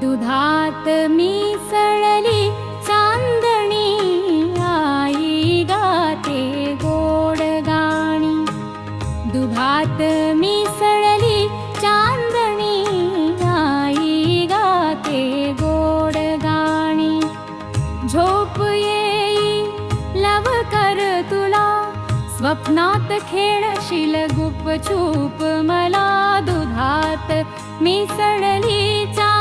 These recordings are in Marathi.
दुधात मिसळली चांदणी आई गाते गोड गाणी. दुधात मिसळली स्वप्नात खेळशील गुपचूप मला दुधात मिसळली चांदणी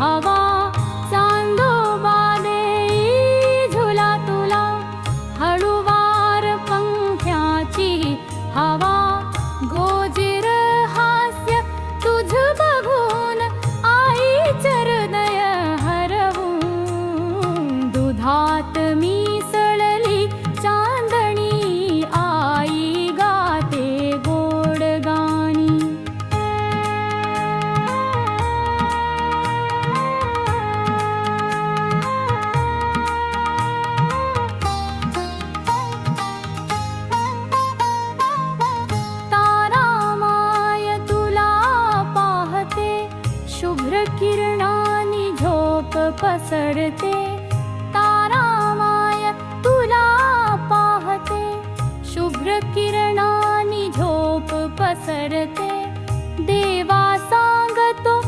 हवा चांदोबा देई झुला तुला हळुवार पंख्याची हवा गोजिर हास्य तुझ बघून आई चरदय हरवून दुधात ाय ुला तुला पाहते शुभ्रकिरणानि झोप पसरते देवासागतो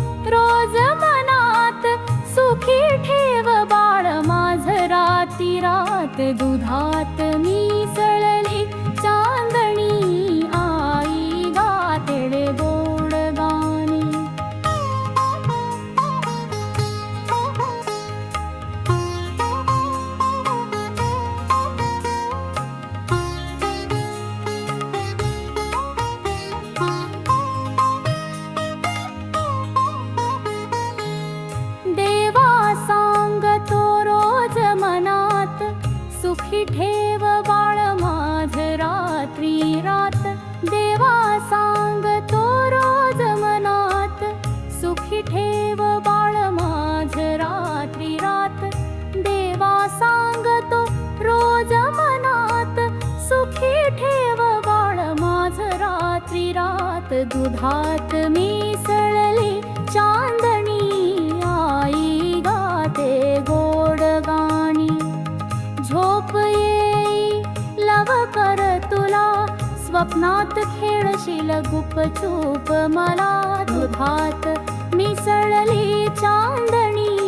सुखी ठेव बाळ माझ रात्री रात. देवा सांगतो रोज मनात. सुखी ठेव बाळ माझ रात्री रात. देवा सांगतो रोज मनात. सुखी ठेव बाळ माझ रात्री रात. दुधात मिसळली चांद स्वप्नात खेळशील गुपचूप मला दुधात मिसळली चांदणी